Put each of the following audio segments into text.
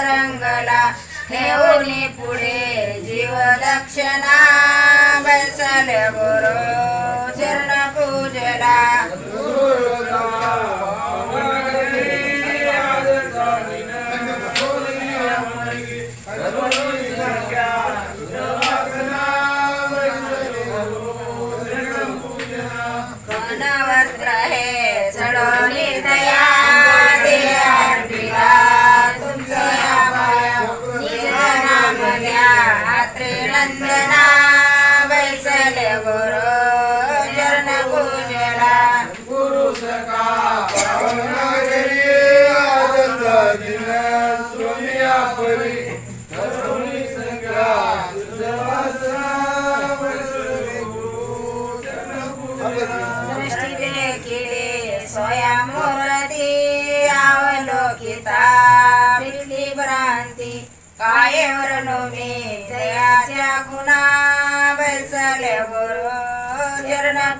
रंगला ठेवणी पुढे जीव दक्षिणा बैसल त्रिनंदना बैसले गुरु चरण पूजला गुरु दिन सोनिया परी दृष्टी सोया मूर्ती भ्रांती वर्णो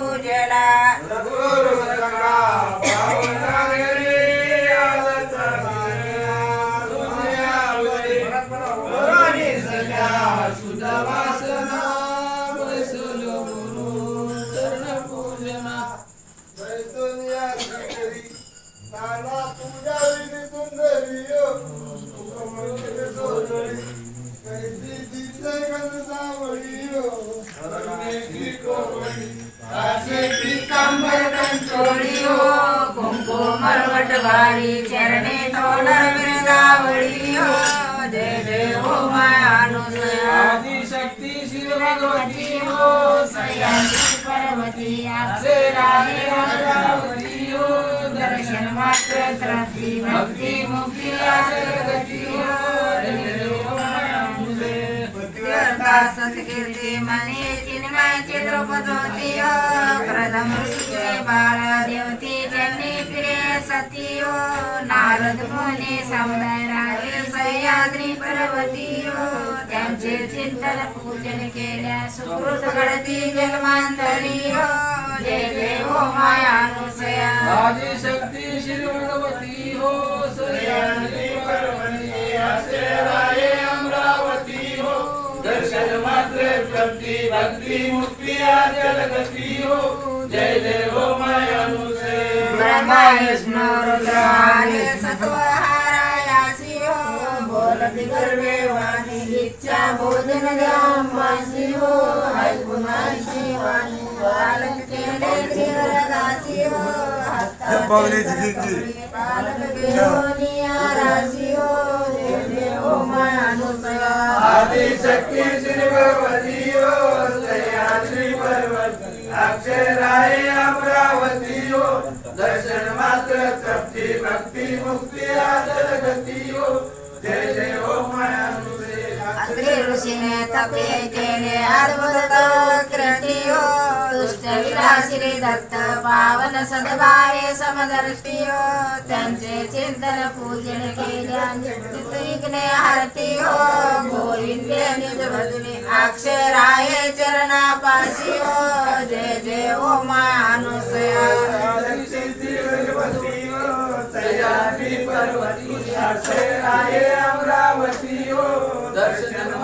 पूजला आसे पिकांबर कंचोळी हो मरवट वारी चरणे तोड विरदावळी जय जय हो आदिशक्ती शिव भगवती हो पर्वती हो दर्शन मात्र तृप्ती भक्ती मुक्ती हो सत्कीर्ती मने चिन्मयचे द्रौपदोती प्रथम ऋषीचे बाळ देवती जन्मी फिरे नारद मुनी समुदाय राजे सह्याद्री त्यांचे चिंतन पूजन केल्या सुकृत घडती जन्मांतरी जय जय हो ओ माया मात्र प्राप्ती भक्ती मुक्ती जलगती हो जय जय हो मायानुसे ब्रह्मा विष्णू रुद्र आले सत्वहारायासी हो बोलती गर्वे वाणी इच्छा भोजन द्यामासी हो ऐकून ऐशी वाणी बालक केले श्रीवरदासी हो हस्तात पालक घेऊन आरासी आदिशक्ती श्री भगवती श्री हो, पर्वत अक्षराय अमरावती हो दर्शन मात्र तृप्ती भक्ती मुक्ती आदर गती हो। जय जय हो मायानुसे ऋषीने तपे केले अद्भुत कृतियो हो। दुष्ट विलासिरी दत्त पावन सद्भावे समदर्शियो हो। त्यांचे चिंतन पूजन केल्या विघ्ने आरती हो। गोविंदे निज भजने अक्षराये चरणापाशी हो जय जय हो मानुसया आदिशक्ती भगवती हो सह्याद्री पर्वती अक्षराये अमरावती हो दर्शन